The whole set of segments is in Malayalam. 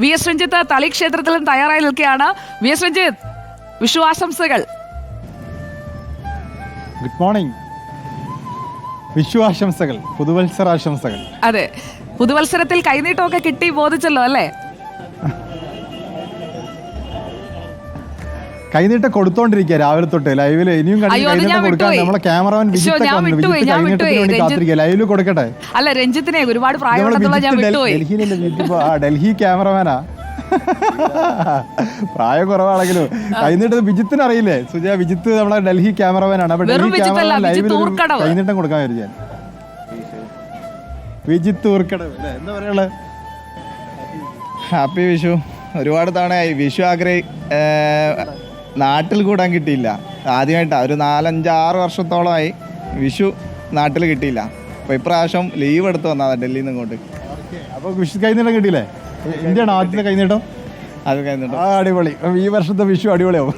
വി എസ് രഞ്ജിത്ത് തളി ക്ഷേത്രത്തിലും തയ്യാറായി നിൽക്കുകയാണ്. വി എസ് രഞ്ജിത്ത് വിശ്വാസംസകൾ ഗുഡ് മോർണിംഗ്. വിഷു പുതുവത്സരാശംസകൾ. പുതുവത്സര ആശംസകൾ അതെ പുതുവത്സരത്തിൽ കൈനീട്ടമൊക്കെ കിട്ടി ബോധിച്ചല്ലോ അല്ലേ? കൈനീട്ടം കൊടുത്തോണ്ടിരിക്കുക രാവിലെ തൊട്ട്. ലൈവിൽ ഇനിയും കണ്ടിട്ട് കൈനീട്ടം കൊടുക്കാൻ. നമ്മളെ ക്യാമറമാൻ കാത്തിരിക്കുക. ലൈവിൽ കൊടുക്കട്ടെ? അല്ല രഞ്ജിത്തിനെ ഒരുപാട് ഡൽഹി ക്യാമറമാനാ പ്രായ കുറവാണെങ്കിലും. കൈനീട്ടത് വിജിത്തിന് അറിയില്ലേ? സുജയ വിജിത്ത് നമ്മളെ ഡൽഹി ക്യാമറമാനാണ് അപ്പൊ ഡൽഹി ക്യാമറ ക്യാമറമാൻ ലൈവിൽ. കൈനീട്ടം കൊടുക്കാൻ വരും ഞാൻ. വിജിത്ത് ഊർക്കടവ്. എന്താ പറയുള്ളത് ഹാപ്പി വിഷു. ഒരുപാട് തവണയായി. വിഷു ആഗ്രഹി നാട്ടിൽ കൂടാൻ കിട്ടിയില്ല. ആദ്യമായിട്ടാണ് ഒരു നാലഞ്ച് ആറ് വർഷത്തോളമായി വിഷു നാട്ടിൽ കിട്ടിയില്ല. അപ്പോൾ ഇപ്രാവശ്യം ലീവ് എടുത്ത് വന്നതാണ് ഡൽഹിയിൽ നിന്ന് ഇങ്ങോട്ട്. അപ്പൊ വിഷു കൈനീട്ടം കിട്ടിയില്ലേ? ഇന്ത്യയാണ് ആദ്യത്തെ കൈനീട്ടം അത് കഴിഞ്ഞിട്ട്. ആ അടിപൊളി. അപ്പൊ ഈ വർഷത്തെ വിഷു അടിപൊളിയാവും.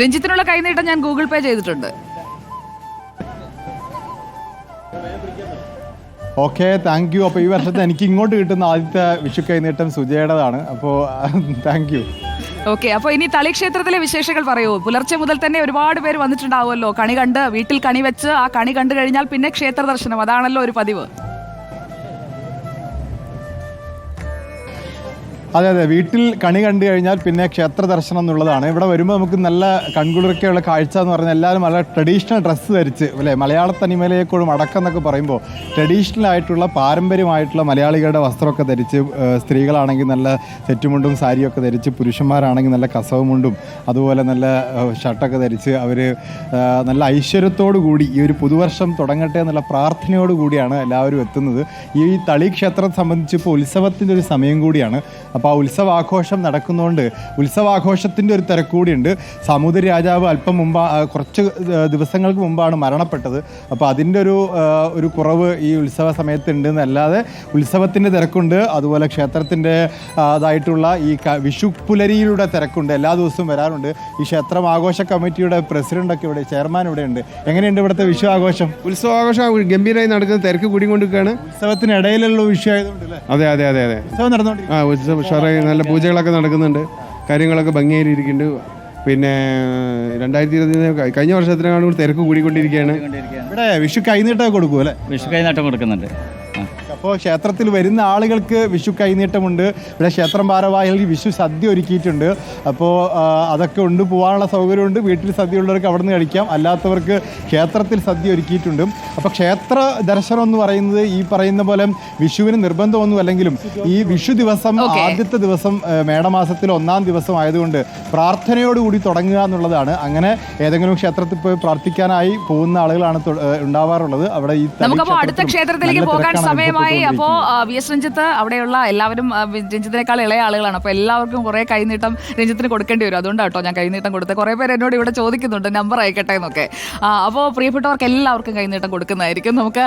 രഞ്ജിത്തിനുള്ള കൈനീട്ടം ഞാൻ ഗൂഗിൾ പേ ചെയ്തിട്ടുണ്ട്. ഓക്കെ താങ്ക് യു അപ്പോൾ ഈ വർഷത്തെ എനിക്ക് ഇങ്ങോട്ട് കിട്ടുന്ന ആദ്യത്തെ വിഷു കൈനീട്ടം സുജയുടേതാണ്. അപ്പോൾ താങ്ക് യു ഓക്കെ അപ്പൊ ഇനി തളിക്ഷേത്രത്തിലെ വിശേഷങ്ങൾ പറയൂ. പുലർച്ചെ മുതൽ തന്നെ ഒരുപാട് പേര് വന്നിട്ടുണ്ടാവുമല്ലോ. കണി കണ്ട് വീട്ടിൽ കണി വെച്ച് ആ കണി കണ്ടു കഴിഞ്ഞാൽ പിന്നെ ക്ഷേത്ര ദർശനം. അതാണല്ലോ ഒരു പതിവ്. അതെ അതെ. വീട്ടിൽ കണി കണ്ടു കഴിഞ്ഞാൽ പിന്നെ ക്ഷേത്ര ദർശനം എന്നുള്ളതാണ്. ഇവിടെ വരുമ്പോൾ നമുക്ക് നല്ല കൺകുളിർക്കെയുള്ള കാഴ്ച എന്ന് പറഞ്ഞാൽ എല്ലാവരും നല്ല ട്രഡീഷണൽ ഡ്രസ്സ് ധരിച്ച് അല്ലേ? മലയാള തനിമയിലേക്കോടും അടക്കം എന്നൊക്കെ പറയുമ്പോൾ ട്രഡീഷണൽ ആയിട്ടുള്ള പാരമ്പര്യമായിട്ടുള്ള മലയാളികളുടെ വസ്ത്രമൊക്കെ ധരിച്ച് സ്ത്രീകളാണെങ്കിൽ നല്ല സെറ്റുമുണ്ടും സാരിയൊക്കെ ധരിച്ച് പുരുഷന്മാരാണെങ്കിൽ നല്ല കസവുമുണ്ടും അതുപോലെ നല്ല ഷർട്ടൊക്കെ ധരിച്ച് അവർ നല്ല ഐശ്വര്യത്തോടു കൂടി ഈ ഒരു പുതുവർഷം തുടങ്ങട്ടെ എന്നുള്ള പ്രാർത്ഥനയോടുകൂടിയാണ് എല്ലാവരും എത്തുന്നത്. ഈ തളി ക്ഷേത്രം സംബന്ധിച്ച് ഇപ്പോൾ ഉത്സവത്തിന്റെ ഒരു സമയം കൂടിയാണ്. അപ്പോൾ ആ ഉത്സവാഘോഷം നടക്കുന്നതുകൊണ്ട് ഉത്സവാഘോഷത്തിന്റെ ഒരു തിരക്കൂടിയുണ്ട് സാമൂതിരി രാജാവ് അല്പം മുമ്പ് കുറച്ച് ദിവസങ്ങൾക്ക് മുമ്പാണ് മരണപ്പെട്ടത്. അപ്പോൾ അതിന്റെ ഒരു ഒരു കുറവ് ഈ ഉത്സവ സമയത്തുണ്ട് എന്നല്ലാതെ ഉത്സവത്തിന്റെ തിരക്കുണ്ട്. അതുപോലെ ക്ഷേത്രത്തിന്റെ അതായിട്ടുള്ള ഈ വിഷു പുലരിയിലൂടെ തിരക്കുണ്ട്. എല്ലാ ദിവസവും വരാറുണ്ട്. ഈ ക്ഷേത്രം ആഘോഷ കമ്മിറ്റിയുടെ പ്രസിഡന്റൊക്കെ ഇവിടെ ചെയർമാൻ ഇവിടെ ഉണ്ട്. എങ്ങനെയുണ്ട് ഇവിടുത്തെ വിഷു ആഘോഷം ഉത്സവാഘോഷം ഗംഭീരമായി നടക്കുന്ന തിരക്ക് കൂടിക്കൊണ്ടിരിക്കുകയാണ്. ഉത്സവത്തിനിടയിലുള്ള വിഷു ആയതുകൊണ്ട് അതെ അതെ അതെ അതെ. ഉത്സവം നടന്നുകൊണ്ടിരിക്കും ആ ഉത്സവ ഉഷാറായി നല്ല പൂജകളൊക്കെ നടക്കുന്നുണ്ട്. കാര്യങ്ങളൊക്കെ ഭംഗിയായിരിക്കുന്നുണ്ട് പിന്നെ രണ്ടായിരത്തി ഇരുപത്തി കഴിഞ്ഞ വർഷത്തിനാണ് തിരക്ക് കൂടിക്കൊണ്ടിരിക്കുകയാണ്. ഇവിടെ വിഷു കൈനീട്ടം കൊടുക്കുമല്ലേ വിഷു കൈനീട്ടം കൊടുക്കുന്നുണ്ട്. അപ്പോൾ ക്ഷേത്രത്തിൽ വരുന്ന ആളുകൾക്ക് വിഷു കൈനീട്ടമുണ്ട്. ഇവിടെ ക്ഷേത്രം ഭാരവാഹികൾക്ക് വിഷു സദ്യ ഒരുക്കിയിട്ടുണ്ട്. അപ്പോൾ അതൊക്കെ ഉണ്ട്. പോകാനുള്ള സൗകര്യമുണ്ട്. വീട്ടിൽ സദ്യ ഉള്ളവർക്ക് അവിടെ നിന്ന് കഴിക്കാം. അല്ലാത്തവർക്ക് ക്ഷേത്രത്തിൽ സദ്യ ഒരുക്കിയിട്ടുണ്ട്. അപ്പോൾ ക്ഷേത്ര ദർശനം എന്ന് പറയുന്നത് ഈ പറയുന്ന പോലെ വിഷുവിന് നിർബന്ധമൊന്നും അല്ലെങ്കിലും ഈ വിഷു ദിവസം. ആദ്യത്തെ ദിവസം മേടമാസത്തിൽ ഒന്നാം ദിവസം ആയതുകൊണ്ട് പ്രാർത്ഥനയോടുകൂടി തുടങ്ങുക എന്നുള്ളതാണ്. അങ്ങനെ ഏതെങ്കിലും ക്ഷേത്രത്തിൽ പോയി പ്രാർത്ഥിക്കാനായി പോകുന്ന ആളുകളാണ് ഉണ്ടാവാറുള്ളത്. അവിടെ ഈ അടുത്ത ക്ഷേത്രത്തിലേക്ക് പോകാൻ തിരക്കാണ് സമയമായി അപ്പോ വി എസ് രഞ്ജിത്ത് അവിടെയുള്ള എല്ലാവരും രഞ്ജിത്തിനേക്കാൾ ഇളയ ആളുകളാണ്. അപ്പൊ എല്ലാവർക്കും കുറെ കൈനീട്ടം രഞ്ജിത്തിന് കൊടുക്കേണ്ടി വരും. അതുകൊണ്ടാണ് കേട്ടോ ഞാൻ കൈനീട്ടം കൊടുത്തത് കുറെ പേര് എന്നോട് ഇവിടെ ചോദിക്കുന്നുണ്ട് നമ്പർ അയക്കട്ടെ എന്നൊക്കെ. അപ്പോൾ പ്രിയപ്പെട്ടവർക്ക് എല്ലാവർക്കും കൈനീട്ടം കൊടുക്കുന്നതായിരിക്കും. നമുക്ക്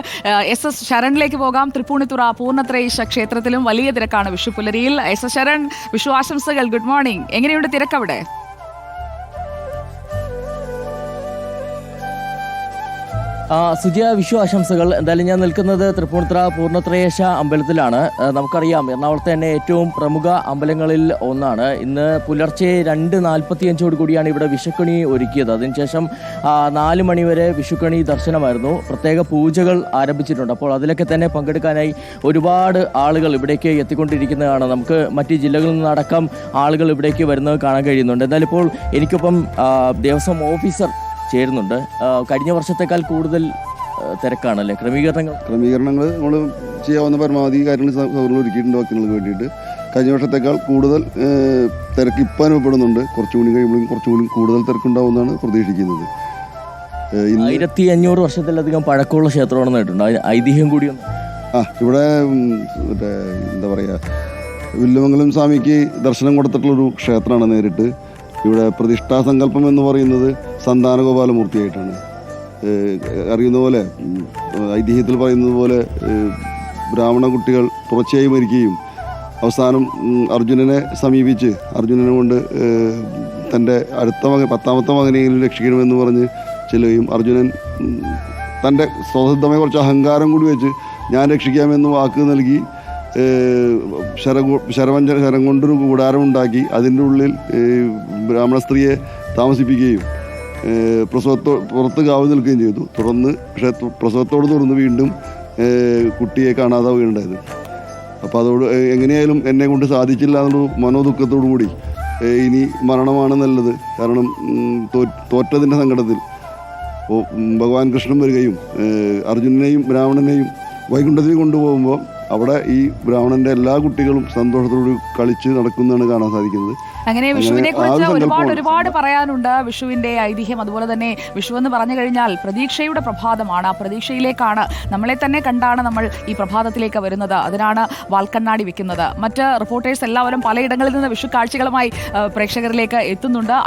എസ് എസ് ശരണിലേക്ക് പോകാം. തൃപ്പൂണിത്തുറ പൂർണത്രയീശ ക്ഷേത്രത്തിലും വലിയ തിരക്കാണ് വിഷു പുലരിയിൽ എസ് എസ് ശരൺ വിഷു ആശംസകൾ. Good morning. എങ്ങനെയുണ്ട് തിരക്കവിടെ? സുജയ വിഷു ആശംസകൾ. എന്തായാലും ഞാൻ നിൽക്കുന്നത് തൃപ്പൂണിത്തുറ പൂർണത്രയേശ അമ്പലത്തിലാണ്. നമുക്കറിയാം എറണാകുളത്തെ തന്നെ ഏറ്റവും പ്രമുഖ അമ്പലങ്ങളിൽ ഒന്നാണ്. ഇന്ന് പുലർച്ചെ രണ്ട് നാൽപ്പത്തിയഞ്ചോട് കൂടിയാണ് ഇവിടെ വിഷുക്കണി ഒരുക്കിയത്. അതിനുശേഷം നാല് മണിവരെ വിഷുക്കണി ദർശനമായിരുന്നു. പ്രത്യേക പൂജകൾ ആരംഭിച്ചിട്ടുണ്ട്. അപ്പോൾ അതിലൊക്കെ തന്നെ പങ്കെടുക്കാനായി ഒരുപാട് ആളുകൾ ഇവിടേക്ക് എത്തിക്കൊണ്ടിരിക്കുന്നതാണ്. നമുക്ക് മറ്റ് ജില്ലകളിൽ നിന്നടക്കം ആളുകൾ ഇവിടേക്ക് വരുന്നത് കാണാൻ കഴിയുന്നുണ്ട്. എന്നാലിപ്പോൾ എനിക്കൊപ്പം ദേവസ്വം ഓഫീസർ ചേരുന്നുണ്ട്. കഴിഞ്ഞ വർഷത്തേക്കാൾ കൂടുതൽ തിരക്കാണ് തിരക്കാണല്ലേ? ക്രമീകരണങ്ങൾ ക്രമീകരണങ്ങൾ നമ്മൾ ചെയ്യാവുന്ന പരമാവധി കാര്യങ്ങൾ സൗകര്യങ്ങൾ ഒരുക്കിയിട്ടുണ്ട് ഭക്തങ്ങൾക്ക് വേണ്ടിയിട്ട്. കഴിഞ്ഞ വർഷത്തേക്കാൾ കൂടുതൽ തിരക്ക് ഇപ്പം അനുഭവപ്പെടുന്നുണ്ട്. കുറച്ചുകൂടി കഴിയുമ്പോഴും കുറച്ചുകൂടി കൂടുതൽ തിരക്കുണ്ടാവുമെന്നാണ് പ്രതീക്ഷിക്കുന്നത്. ആയിരത്തി അഞ്ഞൂറ് വർഷത്തിലധികം പഴക്കമുള്ള ക്ഷേത്രമാണെന്ന് നേട്ടുണ്ട് അതിന് ഐതിഹ്യം കൂടിയൊന്ന് ആ ഇവിടെ മറ്റേ എന്താ പറയുക വില്ലുമംഗലം സ്വാമിക്ക് ദർശനം കൊടുത്തിട്ടുള്ളൊരു ക്ഷേത്രമാണ് നേരിട്ട്. ഇവിടെ പ്രതിഷ്ഠാ സങ്കല്പം എന്ന് പറയുന്നത് സന്താനഗോപാലമൂർത്തിയായിട്ടാണ്. അറിയുന്ന പോലെ ഐതിഹ്യത്തിൽ പറയുന്നത് പോലെ ബ്രാഹ്മണ കുട്ടികൾ തുടർച്ചയായി മരിക്കുകയും അവസാനം അർജുനനെ സമീപിച്ച് അർജുനനെ കൊണ്ട് തന്റെ അടുത്ത മകൻ പത്താമത്തെ മകനെങ്കിലും രക്ഷിക്കണമെന്ന് പറഞ്ഞ് ചെല്ലുകയും അർജുനൻ തന്റെ സ്വതന്ത്രമായ കുറച്ച് അഹങ്കാരം കൂടി വെച്ച് ഞാൻ രക്ഷിക്കാമെന്ന് വാക്ക് നൽകി ഏഹ്, ശരം ശരവഞ്ച ശരം കൊണ്ടൊരു കൂടാരം ഉണ്ടാക്കി അതിന്റെ ഉള്ളിൽ ബ്രാഹ്മണ സ്ത്രീയെ താമസിപ്പിക്കുകയും പ്രസവത്തോ പുറത്ത് കാവ് നിൽക്കുകയും ചെയ്തു. തുടർന്ന് പക്ഷേ പ്രസവത്തോട് തുടർന്ന് വീണ്ടും കുട്ടിയെ കുട്ടിയെ കാണാതാവുകയുണ്ടായത് അപ്പോൾ അതോട് എങ്ങനെയായാലും എന്നെ കൊണ്ട് സാധിച്ചില്ല എന്നൊരു മനോദുഃഖത്തോടു കൂടി ഇനി മരണമാണ് നല്ലത്. കാരണം തോറ്റതിന്റെ സങ്കടത്തിൽ ഭഗവാൻ കൃഷ്ണൻ വരികയും അർജുനനെയും ബ്രാഹ്മണനെയും വൈകുണ്ഠത്തിൽ കൊണ്ടുപോകുമ്പോൾ അവിടെ ഈ ബ്രാഹ്മണന്റെ എല്ലാ കുട്ടികളും സന്തോഷത്തോട് കളിച്ച് നടക്കുന്നതാണ് കാണാൻ സാധിക്കുന്നത്. അങ്ങനെ വിഷുവിനെ കുറിച്ച് ഒരുപാട് ഒരുപാട് പറയാനുണ്ട്. വിഷുവിന്റെ ഐതിഹ്യം അതുപോലെ തന്നെ വിഷു എന്ന് പറഞ്ഞു കഴിഞ്ഞാൽ പ്രതീക്ഷയുടെ പ്രഭാതമാണ്. ആ പ്രതീക്ഷയിലേക്കാണ് നമ്മളെ തന്നെ കണ്ടാണ് നമ്മൾ ഈ പ്രഭാതത്തിലേക്ക് വരുന്നത്. അതിനാണ് വാൽക്കണ്ണാടി വെക്കുന്നത്. മറ്റ് റിപ്പോർട്ടേഴ്സ് എല്ലാവരും പലയിടങ്ങളിൽ നിന്ന് വിഷു കാഴ്ചകളുമായി പ്രേക്ഷകരിലേക്ക് എത്തുന്നുണ്ട്.